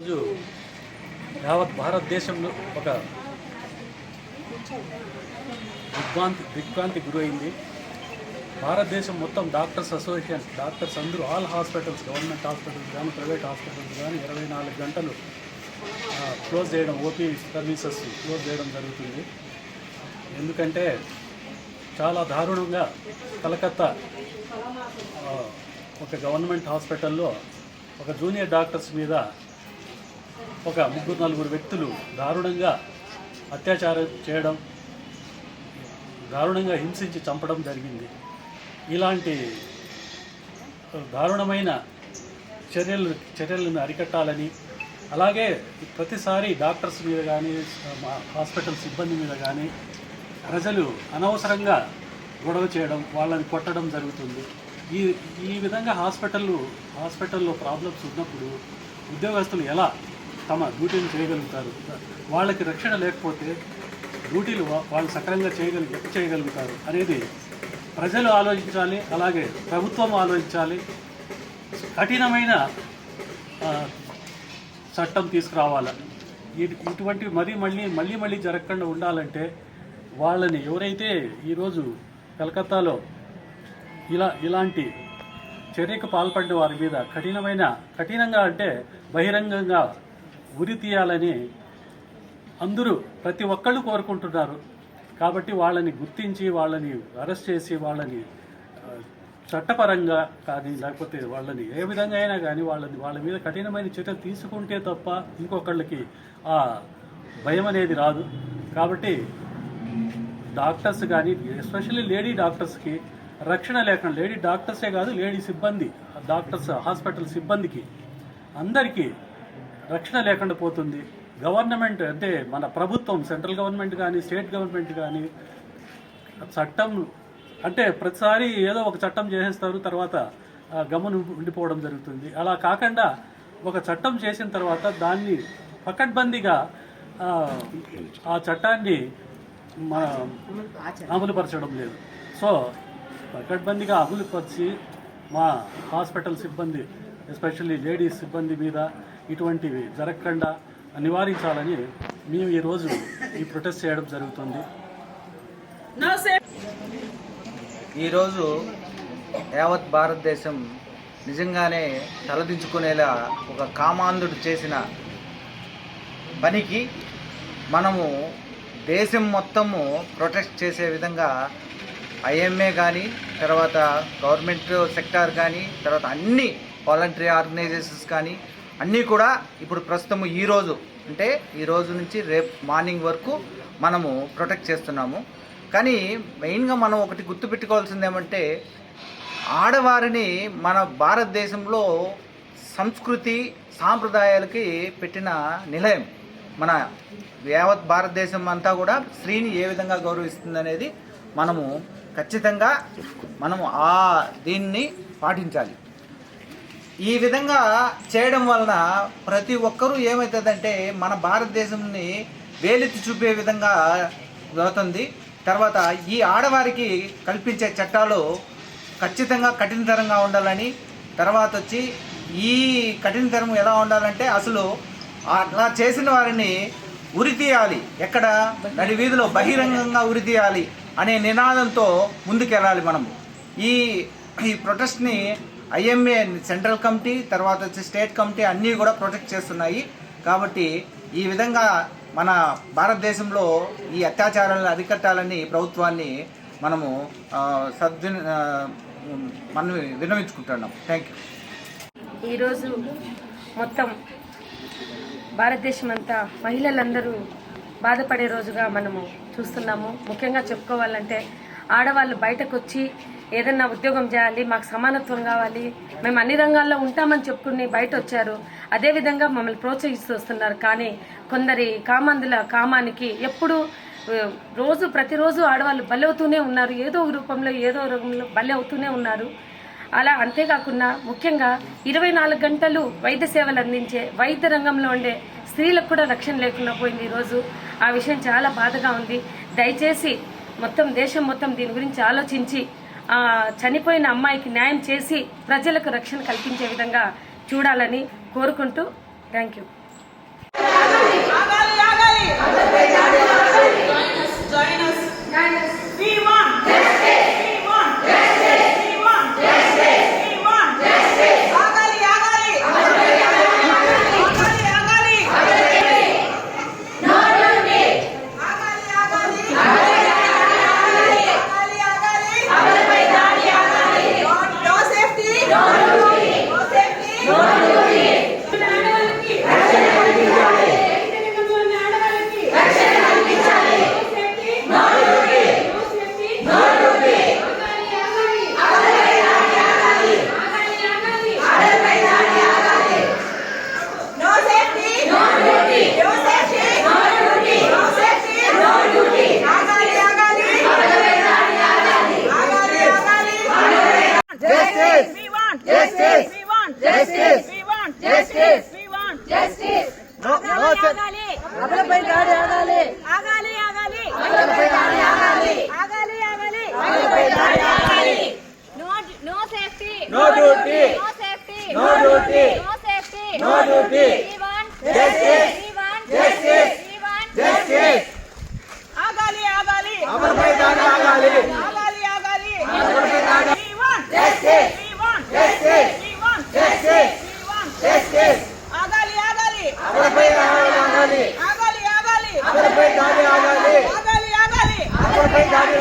రోజు యావత్ భారతదేశంలో ఒక దిగ్భ్రాంతి దిగ్భ్రాంతి గురైంది భారతదేశం మొత్తం డాక్టర్స్ అసోసియేషన్ డాక్టర్స్ అందరూ ఆల్ హాస్పిటల్స్ గవర్నమెంట్ హాస్పిటల్స్ కానీ ప్రైవేట్ హాస్పిటల్స్ కానీ ఇరవై నాలుగు గంటలు క్లోజ్ చేయడం ఓపీ సర్వీసెస్ క్లోజ్ చేయడం జరుగుతుంది. ఎందుకంటే చాలా దారుణంగా కలకత్తా ఒక గవర్నమెంట్ హాస్పిటల్లో ఒక జూనియర్ డాక్టర్స్ మీద ఒక ముగ్గురు నలుగురు వ్యక్తులు దారుణంగా అత్యాచారం చేయడం దారుణంగా హింసించి చంపడం జరిగింది. ఇలాంటి దారుణమైన చర్యలు చర్యలను అరికట్టాలని అలాగే ప్రతిసారి డాక్టర్స్ మీద కానీ మా హాస్పిటల్ సిబ్బంది మీద కానీ ప్రజలు అనవసరంగా గొడవ చేయడం వాళ్ళని కొట్టడం జరుగుతుంది. ఈ ఈ విధంగా హాస్పిటల్ హాస్పిటల్లో ప్రాబ్లమ్స్ ఉన్నప్పుడు ఉద్యోగస్తులు ఎలా తమ డ్యూటీని చేయగలుగుతారు. వాళ్ళకి రక్షణ లేకపోతే డ్యూటీలు వాళ్ళు సక్రమంగా చేయగలి చేయగలుగుతారు అనేది ప్రజలు ఆలోచించాలి అలాగే ప్రభుత్వం ఆలోచించాలి. కఠినమైన చట్టం తీసుకురావాలి. ఇటు- ఇటువంటి మరీ మళ్ళీ మళ్ళీ మళ్ళీ జరగకుండా ఉండాలంటే వాళ్ళని ఎవరైతే ఈరోజు కలకత్తాలో ఇలా ఇలాంటి చర్యకు పాల్పడిన వారి మీద కఠినమైన కఠినంగా అంటే బహిరంగంగా ఉరి తీయాలని అందరూ ప్రతి ఒక్కళ్ళు కోరుకుంటున్నారు. కాబట్టి వాళ్ళని గుర్తించి వాళ్ళని అరెస్ట్ చేసి వాళ్ళని చట్టపరంగా కానీ లేకపోతే వాళ్ళని ఏ విధంగా అయినా కానీ వాళ్ళని వాళ్ళ మీద కఠినమైన చర్యలు తీసుకుంటే తప్ప ఇంకొకళ్ళకి ఆ భయం అనేది రాదు. కాబట్టి డాక్టర్స్ కానీ ఎస్పెషల్లీ లేడీ డాక్టర్స్కి రక్షణ లేకుండా లేడీ డాక్టర్సే కాదు లేడీ సిబ్బంది డాక్టర్స్ హాస్పిటల్ సిబ్బందికి అందరికీ రక్షణ లేకుండా పోతుంది. గవర్నమెంట్ అంటే మన ప్రభుత్వం సెంట్రల్ గవర్నమెంట్ కానీ స్టేట్ గవర్నమెంట్ కానీ చట్టం అంటే ప్రతిసారి ఏదో ఒక చట్టం చేసేస్తారు తర్వాత గమను ఉండిపోవడం జరుగుతుంది. అలా కాకుండా ఒక చట్టం చేసిన తర్వాత దాన్ని పకడ్బందీగా ఆ, చట్టాన్ని మన అమలుపరచడం లేదు. సో పకడ్బందీగా అమలుపరిచి మా హాస్పిటల్ సిబ్బంది ఎస్పెషల్లీ లేడీస్ సిబ్బంది మీద ఇటువంటివి జరగకుండా నివారించాలని మేము ఈరోజు ఈ ప్రొటెస్ట్ చేయడం జరుగుతుంది. ఈరోజు యావత్ భారతదేశం నిజంగానే తలదించుకునేలా ఒక కామాంధుడు చేసిన పనికి మనము దేశం మొత్తము ప్రొటెస్ట్ చేసే విధంగా ఐఎంఏ కానీ తర్వాత గవర్నమెంట్ సెక్టార్ కానీ తర్వాత అన్ని వాలంటరీ ఆర్గనైజేషన్స్ కానీ అన్నీ కూడా ఇప్పుడు ప్రస్తుతం ఈరోజు అంటే ఈ రోజు నుంచి రేపు మార్నింగ్ వరకు మనము ప్రొటెక్ట్ చేస్తున్నాము. కానీ మెయిన్గా మనం ఒకటి గుర్తుపెట్టుకోవాల్సింది ఏమంటే ఆడవారిని మన భారతదేశంలో సంస్కృతి సాంప్రదాయాలకి పెట్టిన నిలయం. మన యావత్ భారతదేశం అంతా కూడా స్త్రీని ఏ విధంగా గౌరవిస్తుంది అనేది మనము ఖచ్చితంగా మనము ఆ దీన్ని పాటించాలి. ఈ విధంగా చేయడం వలన ప్రతి ఒక్కరూ ఏమవుతుందంటే మన భారతదేశంని వేలెత్తి చూపే విధంగా అవుతుంది తర్వాత ఈ ఆడవారికి కల్పించే చట్టాలు ఖచ్చితంగా కఠినతరంగా ఉండాలని తర్వాత వచ్చి ఈ కఠినతరం ఎలా ఉండాలంటే అసలు అట్లా చేసిన వారిని ఉరి తీయాలి. ఎక్కడ? నడి వీధిలో బహిరంగంగా ఉరి తీయాలి అనే నినాదంతో ముందుకెళ్ళాలి మనము. ఈ ఈ ప్రొటెస్ట్ని ఐఎంఏ సెంట్రల్ కమిటీ తర్వాత వచ్చి స్టేట్ కమిటీ అన్నీ కూడా ప్రొటెక్ట్ చేస్తున్నాయి. కాబట్టి ఈ విధంగా మన భారతదేశంలో ఈ అత్యాచారాలను అరికట్టాలని ప్రభుత్వాన్ని మనము ఆ, సద్విన మనం విన్నవించుకుంటున్నాం. థ్యాంక్ యూ ఈరోజు మొత్తం భారతదేశం అంతా మహిళలందరూ బాధపడే రోజుగా మనము చూస్తున్నాము. ముఖ్యంగా చెప్పుకోవాలంటే ఆడవాళ్ళు బయటకు వచ్చి ఏదన్నా ఉద్యోగం చేయాలి మాకు సమానత్వం కావాలి మేము అన్ని రంగాల్లో ఉంటామని చెప్పుకుని బయట వచ్చారు అదేవిధంగా మమ్మల్ని ప్రోత్సహిస్తూ వస్తున్నారు. కానీ కొందరి కామందుల కామానికి ఎప్పుడు రోజు ప్రతిరోజు ఆడవాళ్ళు బలవుతూనే ఉన్నారు. ఏదో ఒక రూపంలో ఏదో రూపంలో బలి అవుతూనే ఉన్నారు. అలా అంతేకాకుండా ముఖ్యంగా ఇరవై నాలుగు గంటలు వైద్య సేవలు అందించే వైద్య రంగంలో ఉండే స్త్రీలకు కూడా రక్షణ లేకుండా పోయింది ఈరోజు. ఆ విషయం చాలా బాధగా ఉంది. దయచేసి మొత్తం దేశం మొత్తం దీని గురించి ఆలోచించి చనిపోయిన అమ్మాయికి న్యాయం చేసి ప్రజలకు రక్షణ కల్పించే విధంగా చూడాలని కోరుకుంటూ thank you నో నో సె- అమలుపై దాడి ఆగాలి ఆగాలి ఆగాలి అమలుపై దాడి ఆగాలి ఆగాలి ఆగాలి అమలుపై దాడి ఆగాలి no no safety no duty no safety no duty no safety no duty we want Justice. We want Justice. We want justice ఆగాలి ఆగాలి అమలుపై దాడి ఆగాలి ఆగాలి ఆగాలి అమలుపై దాడి We want justice We want justice We want justice We want justice ఆగాలి ఆగాలి. అమలుపై ఆగాలి. ఆగాలి ఆగాలి. అమలుపై దాడి ఆగాలి. ఆగాలి ఆగాలి. అమలుపై దాడి